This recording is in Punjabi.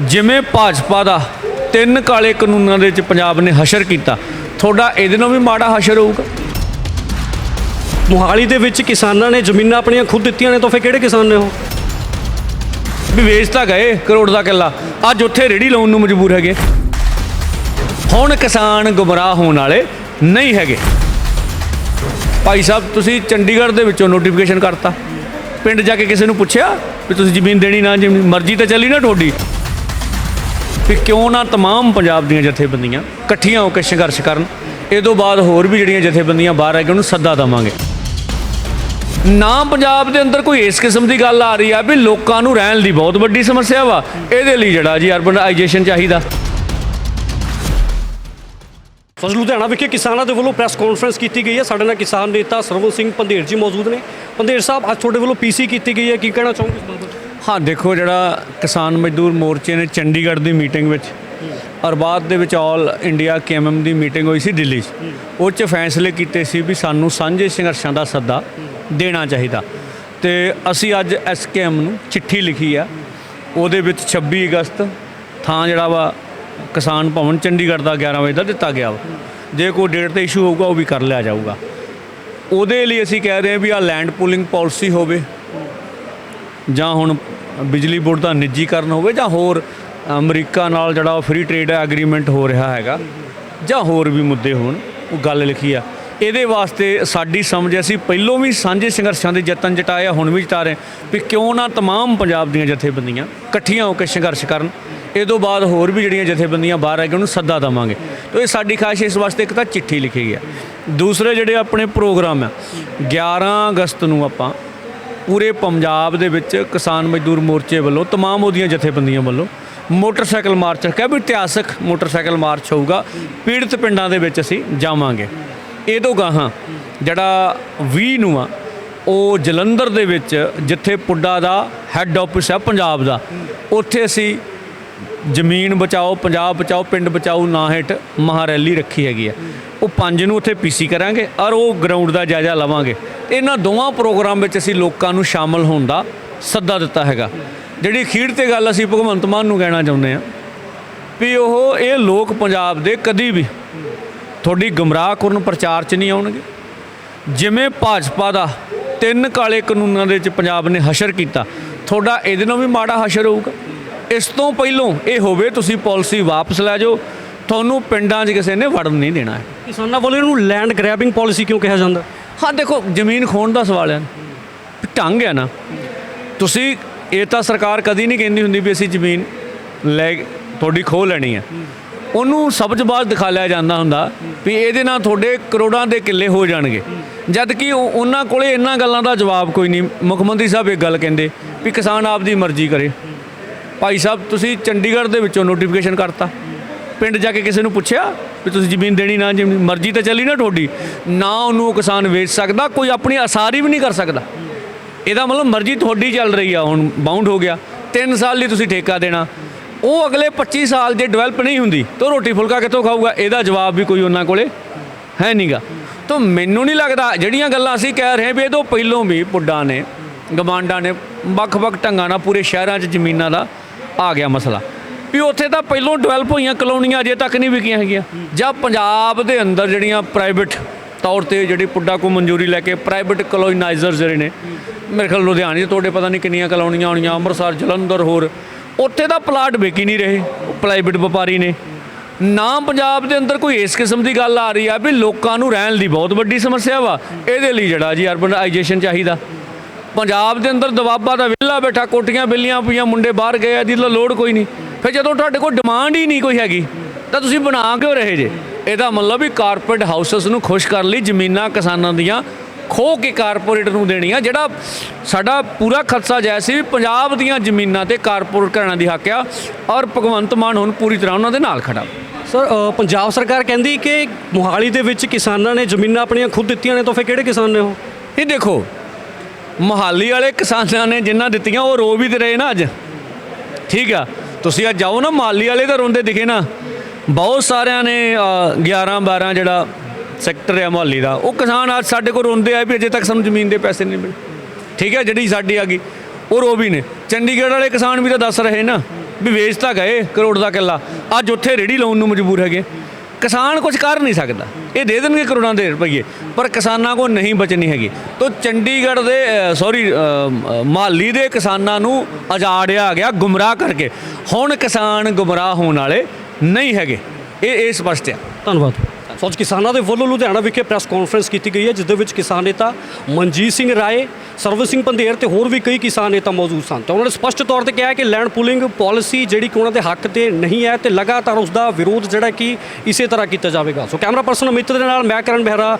ਜਿਵੇਂ ਭਾਜਪਾ ਦਾ ਤਿੰਨ ਕਾਲੇ ਕਾਨੂੰਨਾਂ ਦੇ ਵਿੱਚ ਪੰਜਾਬ ਨੇ ਹਸ਼ਰ ਕੀਤਾ, ਤੁਹਾਡਾ ਇਹਦੇ ਨਾਲ ਵੀ ਮਾੜਾ ਹਸ਼ਰ ਹੋਊਗਾ। ਮੁਹਾਲੀ ਦੇ ਵਿੱਚ ਕਿਸਾਨਾਂ ਨੇ ਜ਼ਮੀਨਾਂ ਆਪਣੀਆਂ ਖੁਦ ਦਿੱਤੀਆਂ ਨੇ ਤਾਂ ਫਿਰ ਕਿਹੜੇ ਕਿਸਾਨ ਨੇ ਉਹ? ਵੀ ਵੇਚ ਤਾਂ ਗਏ ਕਰੋੜ ਦਾ ਕਿੱਲਾ, ਅੱਜ ਉੱਥੇ ਰੇੜੀ ਲਾਉਣ ਨੂੰ ਮਜਬੂਰ ਹੈਗੇ। ਹੁਣ ਕਿਸਾਨ ਗੁੰਮਰਾਹ ਹੋਣ ਵਾਲੇ ਨਹੀਂ ਹੈਗੇ। ਭਾਈ ਸਾਹਿਬ, ਤੁਸੀਂ ਚੰਡੀਗੜ੍ਹ ਦੇ ਵਿੱਚੋਂ ਨੋਟੀਫਿਕੇਸ਼ਨ ਕਰਤਾ। ਪਿੰਡ ਜਾ ਕੇ ਕਿਸੇ ਨੂੰ ਪੁੱਛਿਆ ਵੀ ਤੁਸੀਂ ਜ਼ਮੀਨ ਦੇਣੀ ਨਾ, ਜ਼ਮੀਨ ਮਰਜ਼ੀ ਤਾਂ ਚੱਲੀ ਨਾ ਤੁਹਾਡੀ। ਵੀ ਕਿਉਂ ਨਾ ਤਮਾਮ ਪੰਜਾਬ ਦੀਆਂ ਜਥੇਬੰਦੀਆਂ ਇਕੱਠੀਆਂ ਹੋ ਕੇ ਸੰਘਰਸ਼ ਕਰਨ। ਇਹ ਤੋਂ ਬਾਅਦ ਹੋਰ ਵੀ ਜਿਹੜੀਆਂ ਜਥੇਬੰਦੀਆਂ ਬਾਹਰ ਆ ਕੇ ਉਹਨੂੰ ਸੱਦਾ ਦੇਵਾਂਗੇ। ਨਾ ਪੰਜਾਬ ਦੇ ਅੰਦਰ ਕੋਈ ਇਸ ਕਿਸਮ ਦੀ ਗੱਲ ਆ ਰਹੀ ਆ ਵੀ ਲੋਕਾਂ ਨੂੰ ਰਹਿਣ ਦੀ ਬਹੁਤ ਵੱਡੀ ਸਮੱਸਿਆ ਵਾ। ਇਹਦੇ ਲਈ ਜਿਹੜਾ ਜੀ ਅਰਬਨਾਈਜੇਸ਼ਨ ਚਾਹੀਦਾ। ਫਸਲ ਲੁਧਿਆਣਾ ਵਿਖੇ ਕਿਸਾਨਾਂ ਦੇ ਵੱਲੋਂ ਪ੍ਰੈਸ ਕਾਨਫਰੰਸ ਕੀਤੀ ਗਈ ਹੈ। ਸਾਡੇ ਨਾਲ ਕਿਸਾਨ ਨੇਤਾ ਸਰਵਨ ਸਿੰਘ ਪੰਧੇਰ ਜੀ ਮੌਜੂਦ ਨੇ। ਪੰਧੇਰ ਸਾਹਿਬ, ਅੱਜ ਤੁਹਾਡੇ ਵੱਲੋਂ ਪੀਸੀ ਕੀਤੀ ਗਈ ਹੈ। ਕੀ ਕਹਿਣਾ ਚਾਹੋਗੇ ਇਸ ਬਾਬਤ ਹਾਂ ਦੇਖੋ ਜਿਹੜਾ ਕਿਸਾਨ ਮਜ਼ਦੂਰ ਮੋਰਚੇ ਨੇ ਚੰਡੀਗੜ੍ਹ ਦੀ ਮੀਟਿੰਗ ਵਿੱਚ ਔਰ ਬਾਅਦ ਦੇ ਵਿੱਚ ਆਲ ਇੰਡੀਆ ਕੇਐਮਐਮ ਦੀ ਮੀਟਿੰਗ ਹੋਈ ਸੀ ਦਿੱਲੀ 'ਚ। ਉਹ 'ਚ ਫੈਸਲੇ ਕੀਤੇ ਸੀ ਵੀ ਸਾਨੂੰ ਸਾਂਝੇ ਸੰਘਰਸ਼ਾਂ ਦਾ ਸੱਦਾ ਦੇਣਾ ਚਾਹੀਦਾ। ਤੇ ਅਸੀਂ ਅੱਜ ਐਸਕੇਐਮ ਨੂੰ ਚਿੱਠੀ ਲਿਖੀ ਆ। ਉਹਦੇ ਵਿੱਚ 26 ਅਗਸਤ ਥਾਂ ਜਿਹੜਾ ਵਾ ਕਿਸਾਨ ਭਵਨ ਚੰਡੀਗੜ੍ਹ ਦਾ 11 ਵਜੇ ਦਾ ਦਿੱਤਾ ਗਿਆ ਵਾ। ਜੇ ਕੋਈ ਡੇਟ ਤੇ ਇਸ਼ੂ ਹੋਊਗਾ ਉਹ ਵੀ ਕਰ ਲਿਆ ਜਾਊਗਾ। ਉਹਦੇ ਲਈ ਅਸੀਂ ਕਹਿ ਰਹੇ ਹਾਂ ਵੀ ਆ ਲੈਂਡ ਪੂਲਿੰਗ ਪਾਲਿਸੀ ਹੋਵੇ ਜਾਂ ਹੁਣ ਬਿਜਲੀ ਬੋਰਡ ਦਾ ਨਿੱਜੀਕਰਨ ਹੋਵੇ ਜਾਂ ਹੋਰ ਅਮਰੀਕਾ ਨਾਲ ਜਿਹੜਾ ਫ੍ਰੀ ਟ੍ਰੇਡ ਐਗਰੀਮੈਂਟ ਹੋ ਰਿਹਾ ਹੈਗਾ ਜਾਂ ਹੋਰ ਵੀ ਮੁੱਦੇ ਹੋਣ, ਉਹ ਗੱਲ ਲਿਖੀ ਆ। ਇਹਦੇ ਵਾਸਤੇ ਸਾਡੀ ਸਮਝ ਅਸੀਂ ਪਹਿਲੋਂ ਵੀ ਸਾਂਝੇ ਸੰਘਰਸ਼ਾਂ ਦੇ ਯਤਨ ਜਟਾਏ ਆ, ਹੁਣ ਵੀ ਜਟਾ ਰਹੇ ਵੀ ਕਿਉਂ ਨਾ ਤਮਾਮ ਪੰਜਾਬ ਦੀਆਂ ਜਥੇਬੰਦੀਆਂ ਇਕੱਠੀਆਂ ਹੋ ਕੇ ਸੰਘਰਸ਼ ਕਰਨ। ਇਹ ਤੋਂ ਬਾਅਦ ਹੋਰ ਵੀ ਜਿਹੜੀਆਂ ਜਥੇਬੰਦੀਆਂ ਬਾਹਰ ਆ ਕੇ ਉਹਨੂੰ ਸੱਦਾ ਦੇਵਾਂਗੇ। ਤੇ ਇਹ ਸਾਡੀ ਖਾਹਿਸ਼ ਇਸ ਵਾਸਤੇ ਇੱਕ ਤਾਂ ਚਿੱਠੀ ਲਿਖੀ ਗਈ ਗਿਆ ਦੂਸਰੇ ਜਿਹੜੇ ਆਪਣੇ ਪ੍ਰੋਗਰਾਮ ਆ 11 ਅਗਸਤ ਨੂੰ ਆਪਾਂ ਪੂਰੇ ਪੰਜਾਬ ਦੇ ਵਿੱਚ ਕਿਸਾਨ ਮਜ਼ਦੂਰ ਮੋਰਚੇ ਵੱਲੋਂ, ਤਮਾਮ ਉਹਦੀਆਂ ਜਥੇਬੰਦੀਆਂ ਵੱਲੋਂ ਮੋਟਰਸਾਈਕਲ ਮਾਰਚ ਰੱਖਿਆ ਵੀ ਇਤਿਹਾਸਕ ਮੋਟਰਸਾਈਕਲ ਮਾਰਚ ਹੋਊਗਾ, ਪੀੜਤ ਪਿੰਡਾਂ ਦੇ ਵਿੱਚ ਅਸੀਂ ਜਾਵਾਂਗੇ। ਇਹ ਤੋਂ ਗਾਹਾਂ ਜਿਹੜਾ 20 ਨੂੰ ਆ, ਉਹ ਜਲੰਧਰ ਦੇ ਵਿੱਚ ਜਿੱਥੇ ਪੁੱਡਾ ਦਾ ਹੈੱਡ ਆਫਿਸ ਹੈ ਪੰਜਾਬ ਦਾ, ਉੱਥੇ ਅਸੀਂ ਜ਼ਮੀਨ ਬਚਾਓ, ਪੰਜਾਬ ਬਚਾਓ, ਪਿੰਡ ਬਚਾਓ, ਨਾਂ ਹੇਠ ਮਹਾਰੈਲੀ ਰੱਖੀ ਹੈਗੀ ਆ। ਉਹ ਪੰਜ ਨੂੰ ਉੱਥੇ ਪੀਸੀ ਕਰਾਂਗੇ ਔਰ ਉਹ ਗਰਾਊਂਡ ਦਾ ਜਾਇਜ਼ਾ ਲਵਾਂਗੇ। ਇਹਨਾਂ ਦੋਵਾਂ ਪ੍ਰੋਗਰਾਮ ਵਿੱਚ ਅਸੀਂ ਲੋਕਾਂ ਨੂੰ ਸ਼ਾਮਲ ਹੋਣ ਦਾ ਸੱਦਾ ਦਿੱਤਾ ਹੈਗਾ। ਜਿਹੜੀ ਅਖੀਰ ਤੇ ਗੱਲ ਅਸੀਂ ਭਗਵੰਤ ਮਾਨ ਨੂੰ ਕਹਿਣਾ ਚਾਹੁੰਦੇ ਆ ਵੀ ਉਹ ਇਹ ਲੋਕ ਪੰਜਾਬ ਦੇ ਕਦੀ ਵੀ ਤੁਹਾਡੀ ਗਮਰਾਹ ਕਰਨ ਪ੍ਰਚਾਰ 'ਚ ਨਹੀਂ ਆਉਣਗੇ। ਜਿਵੇਂ ਭਾਜਪਾ ਦਾ ਤਿੰਨ ਕਾਲੇ ਕਾਨੂੰਨਾਂ ਦੇ ਵਿੱਚ ਪੰਜਾਬ ਨੇ ਹਸ਼ਰ ਕੀਤਾ, ਤੁਹਾਡਾ ਇਹਦੇ ਨਾਲ ਵੀ ਮਾੜਾ ਹਸ਼ਰ ਹੋਊਗਾ। ਇਸ ਤੋਂ ਪਹਿਲਾਂ ਇਹ ਹੋਵੇ ਤੁਸੀਂ ਪਾਲਿਸੀ ਵਾਪਸ ਲੈ ਜਾਓ। ਤੁਹਾਨੂੰ ਪਿੰਡਾਂ 'ਚ ਕਿਸੇ ਨੇ ਵੜਨ ਨਹੀਂ ਦੇਣਾ। ਹੈ ਕਿਸਾਨਾਂ ਵੱਲੋਂ ਇਹਨੂੰ ਲੈਂਡ ਗ੍ਰੈਬਿੰਗ ਪਾਲਿਸੀ ਕਿਉਂ ਕਿਹਾ ਜਾਂਦਾ? ਹਾਂ ਦੇਖੋ ਜ਼ਮੀਨ ਖੋਣ ਦਾ ਸਵਾਲ ਹੈ। ਢੰਗ ਹੈ ਨਾ। ਤੁਸੀਂ ਇਹ ਤਾਂ ਸਰਕਾਰ ਕਦੀ ਨਹੀਂ ਕਹਿੰਦੀ ਹੁੰਦੀ ਵੀ ਅਸੀਂ ਜ਼ਮੀਨ ਲੈ ਤੁਹਾਡੀ ਖੋਹ ਲੈਣੀ ਹੈ। ਉਹਨੂੰ ਸਬਜ਼ਬਾਜ਼ ਦਿਖਾ ਲਿਆ ਜਾਂਦਾ ਹੁੰਦਾ ਵੀ ਇਹਦੇ ਨਾਲ ਤੁਹਾਡੇ ਕਰੋੜਾਂ ਦੇ ਕਿੱਲੇ ਹੋ ਜਾਣਗੇ। ਜਦ ਕਿ ਉਹ- ਉਹਨਾਂ ਕੋਲੇ ਇਹਨਾਂ ਗੱਲਾਂ ਦਾ ਜਵਾਬ ਕੋਈ ਨਹੀਂ। ਮੁੱਖ ਮੰਤਰੀ ਸਾਹਿਬ ਇੱਕ ਗੱਲ ਕਹਿੰਦੇ ਵੀ ਕਿਸਾਨ ਆਪਦੀ ਮਰਜ਼ੀ ਕਰੇ। ਭਾਈ ਸਾਹਿਬ, ਤੁਸੀਂ ਚੰਡੀਗੜ੍ਹ ਦੇ ਵਿੱਚੋਂ ਨੋਟੀਫਿਕੇਸ਼ਨ ਕਰਤਾ। ਪਿੰਡ ਜਾ ਕੇ ਕਿਸੇ ਨੂੰ ਪੁੱਛਿਆ ਵੀ ਤੁਸੀਂ ਜ਼ਮੀਨ ਦੇਣੀ ਨਾ, ਜ਼ਮੀਨ ਮਰਜ਼ੀ ਤਾਂ ਚੱਲੀ ਨਾ ਤੁਹਾਡੀ। ਨਾ ਉਹਨੂੰ ਕਿਸਾਨ ਵੇਚ ਸਕਦਾ, ਕੋਈ ਆਪਣੀ ਅਸਾਰੀ ਵੀ ਨਹੀਂ ਕਰ ਸਕਦਾ। ਇਹਦਾ ਮਤਲਬ ਮਰਜ਼ੀ ਤੁਹਾਡੀ ਚੱਲ ਰਹੀ ਆ, ਹੁਣ ਬਾਉਂਡ ਹੋ ਗਿਆ। 3 ਸਾਲ ਲਈ ਤੁਸੀਂ ਠੇਕਾ ਦੇਣਾ। ਉਹ ਅਗਲੇ 25 ਸਾਲ ਜੇ ਡਿਵੈਲਪ ਨਹੀਂ ਹੁੰਦੀ, ਤਾਂ ਰੋਟੀ ਫੁਲਕਾ ਕਿੱਥੋਂ ਖਾਊਗਾ? ਇਹਦਾ ਜਵਾਬ ਵੀ ਕੋਈ ਉਹਨਾਂ ਕੋਲੇ ਹੈ ਨਹੀਂਗਾ। ਤਾਂ ਮੈਨੂੰ ਨਹੀਂ ਲੱਗਦਾ, ਜਿਹੜੀਆਂ ਗੱਲਾਂ ਅਸੀਂ ਕਹਿ ਰਹੇ ਵੀ ਇਹ ਤੋਂ ਪਹਿਲੋਂ ਵੀ ਪੁੱਡਾਂ ਨੇ ਗਮਾਂਡਾਂ ਨੇ ਵੱਖ-ਵੱਖ ਢੰਗਾਂ ਨਾਲ ਪੂਰੇ ਸ਼ਹਿਰਾਂ 'ਚ ਜ਼ਮੀਨਾਂ ਦਾ ਆ ਗਿਆ ਮਸਲਾ। ਵੀ ਉੱਥੇ ਤਾਂ ਪਹਿਲੋਂ ਡਿਵੈਲਪ ਹੋਈਆਂ ਕਲੋਨੀਆਂ ਅਜੇ ਤੱਕ ਨਹੀਂ ਵਿਕੀਆਂ ਹੈਗੀਆਂ। ਜਾਂ ਪੰਜਾਬ ਦੇ ਅੰਦਰ ਜਿਹੜੀਆਂ ਪ੍ਰਾਈਵੇਟ ਤੌਰ ਤੇ ਜਿਹੜੀ ਪੁੱਡਾ ਕੋ ਮਨਜ਼ੂਰੀ ਲੈ ਕੇ ਪ੍ਰਾਈਵੇਟ ਕਲੋਨਾਈਜ਼ਰ ਜਿਹੜੇ ਨੇ, ਮੇਰੇ ਖਿਆਲ ਲੁਧਿਆਣੇ 'ਚ ਤੁਹਾਡੇ ਪਤਾ ਨਹੀਂ ਕਿੰਨੀਆਂ ਕਲੋਨੀਆਂ ਹੋਣੀਆਂ, ਅੰਮ੍ਰਿਤਸਰ, ਜਲੰਧਰ ਹੋਰ। ਉੱਥੇ ਤਾਂ ਪਲਾਟ ਵਿਕ ਹੀ ਨਹੀਂ ਰਹੇ ਪ੍ਰਾਈਵੇਟ ਵਪਾਰੀ ਨੇ। ਨਾ ਪੰਜਾਬ ਦੇ ਅੰਦਰ ਕੋਈ ਇਸ ਕਿਸਮ ਦੀ ਗੱਲ ਆ ਰਹੀ ਆ ਵੀ ਲੋਕਾਂ ਨੂੰ ਰਹਿਣ ਦੀ ਬਹੁਤ ਵੱਡੀ ਸਮੱਸਿਆ ਵਾ। ਇਹਦੇ ਲਈ ਜਿਹੜਾ ਜੀ ਅਰਬਨਾਈਜੇਸ਼ਨ ਚਾਹੀਦਾ। ਪੰਜਾਬ ਦੇ ਅੰਦਰ ਦਵਾਬਾ ਦਾ ਵਿਹਲਾ ਬੈਠਾ ਕੋਟੀਆਂ ਬਿੱਲੀਆਂ ਪਈਆਂ ਮੁੰਡੇ ਬਾਹਰ ਗਏ ਇਹਦੀ ਤਾਂ ਲੋੜ ਕੋਈ ਨਹੀਂ। ਫਿਰ ਜਦੋਂ ਤੁਹਾਡੇ ਕੋਲ ਡਿਮਾਂਡ ਹੀ ਨਹੀਂ ਕੋਈ ਹੈਗੀ ਤਾਂ ਤੁਸੀਂ ਬਣਾ ਕਿਉਂ ਰਹੇ ਜੇ? ਇਹਦਾ ਮਤਲਬ ਵੀ ਕਾਰਪੋਰੇਟ ਹਾਊਸਸ ਨੂੰ ਖੁਸ਼ ਕਰਨ ਲਈ ਜ਼ਮੀਨਾਂ ਕਿਸਾਨਾਂ ਦੀਆਂ ਖੋ ਕੇ ਕਾਰਪੋਰੇਟ ਨੂੰ ਦੇਣੀਆਂ ਜਿਹੜਾ ਸਾਡਾ ਪੂਰਾ ਖਦਸ਼ਾ ਜਾਇ ਸੀ ਵੀ ਪੰਜਾਬ ਦੀਆਂ ਜ਼ਮੀਨਾਂ ਤੇ ਕਾਰਪੋਰੇਟ ਘਰਾਣਾ ਦੀ ਹੱਕ ਆ ਔਰ ਭਗਵੰਤ ਮਾਨ ਹੁਣ ਪੂਰੀ ਤਰ੍ਹਾਂ ਉਹਨਾਂ ਦੇ ਨਾਲ ਖੜਾ। ਸਰ ਪੰਜਾਬ ਸਰਕਾਰ ਕਹਿੰਦੀ ਕਿ ਮੁਹਾਲੀ ਦੇ ਵਿੱਚ ਕਿਸਾਨਾਂ ਨੇ ਜ਼ਮੀਨਾਂ ਆਪਣੀਆਂ ਖੁਦ ਦਿੱਤੀਆਂ ਨੇ ਤਾਂ ਫਿਰ ਕਿਹੜੇ ਕਿਸਾਨ ਨੇ ਉਹ? ਇਹ ਦੇਖੋ ਮਹਾਲੀ ਵਾਲੇ ਕਿਸਾਨਾਂ ਨੇ ਜਿੰਨਾ ਦਿੱਤੀਆਂ ਉਹ ਰੋ ਵੀ ਤੇ ਰਹੇ ਨਾ ਅੱਜ। ਠੀਕ ਆ? ਤੁਸੀਂ ਅੱਜ ਜਾਓ ਨਾ ਮਹਾਲੀ ਵਾਲੇ ਤਾਂ ਰੋਂਦੇ ਦਿਖੇ ਨਾ। ਬਹੁਤ ਸਾਰਿਆਂ ਨੇ ਅ, 11 12 ਜਿਹੜਾ ਸੈਕਟਰ ਹੈ ਮਹਾਲੀ ਦਾ ਉਹ ਕਿਸਾਨ ਅੱਜ ਸਾਡੇ ਕੋਲ ਰੋਂਦੇ ਆ ਵੀ ਅਜੇ ਤੱਕ ਸਾਨੂੰ ਜ਼ਮੀਨ ਦੇ ਪੈਸੇ ਨਹੀਂ ਮਿਲੇ। ਠੀਕ ਹੈ ਜਿਹੜੀ ਸਾਡੀ ਆ ਗਈ ਉਹ ਰੋ ਵੀ ਨੇ। ਚੰਡੀਗੜ੍ਹ ਵਾਲੇ ਕਿਸਾਨ ਵੀ ਤਾਂ ਦੱਸ ਰਹੇ ਨਾ ਵੀ ਵੇਚ ਤਾਂ ਗਏ ਕਰੋੜ ਦਾ ਕਿੱਲਾ। ਅੱਜ ਉੱਥੇ ਰੇੜੀ ਲਾਉਣ ਨੂੰ ਮਜਬੂਰ ਹੈਗੇ। ਕਿਸਾਨ ਕੁਝ ਕਰ ਨਹੀਂ ਸਕਦਾ। ਇਹ ਦੇ ਦੇਣਗੇ ਕਰੋੜਾਂ ਦੇ ਰੁਪਏ ਪਰ ਕਿਸਾਨਾਂ ਕੋ ਨਹੀਂ ਬਚਣੀ ਹੈਗੀ। ਤੋ ਚੰਡੀਗੜ੍ਹ ਦੇ ਸੌਰੀ ਮਾਲੀ ਦੇ ਕਿਸਾਨਾਂ ਨੂੰ ਅਜਾੜਿਆ ਗਿਆ ਗੁੰਮਰਾਹ ਕਰਕੇ। ਹੁਣ ਕਿਸਾਨ ਗੁੰਮਰਾਹ ਹੋਣ ਵਾਲੇ ਨਹੀਂ ਹੈਗੇ। ਇਹ ਇਹ ਸਪਸ਼ਟ ਹੈ ਧੰਨਵਾਦ। ਸੋ ਅੱਜ ਕਿਸਾਨਾਂ ਦੇ ਵੱਲੋਂ ਲੁਧਿਆਣਾ ਵਿਖੇ ਪ੍ਰੈਸ ਕਾਨਫਰੰਸ ਕੀਤੀ ਗਈ ਹੈ, ਜਿਸ ਦੇ ਵਿੱਚ ਕਿਸਾਨ ਨੇਤਾ ਮਨਜੀਤ ਸਿੰਘ ਰਾਏ ਸਰਵਨ ਸਿੰਘ ਪੰਧੇਰ ਤੇ ਹੋਰ ਵੀ ਕਈ ਕਿਸਾਨ ਨੇਤਾ ਮੌਜੂਦ ਸਨ। ਤੇ ਉਹਨਾਂ ਨੇ ਸਪਸ਼ਟ ਤੌਰ ਤੇ ਕਿਹਾ ਕਿ ਲੈਂਡ ਪੂਲਿੰਗ ਪਾਲਿਸੀ ਜਿਹੜੀ ਕਿ ਉਹਨਾਂ ਦੇ ਹੱਕ ਤੇ ਨਹੀਂ ਹੈ ਤੇ ਲਗਾਤਾਰ ਉਸ ਦਾ ਵਿਰੋਧ ਜਿਹੜਾ ਕਿ ਇਸੇ ਤਰ੍ਹਾਂ ਕੀਤਾ ਜਾਵੇਗਾ। ਸੋ ਕੈਮਰਾ ਪਰਸਨ ਅਮਿਤ ਦੇ ਨਾਲ ਮੈਂ ਕਰਨ ਬਹਿਰਾ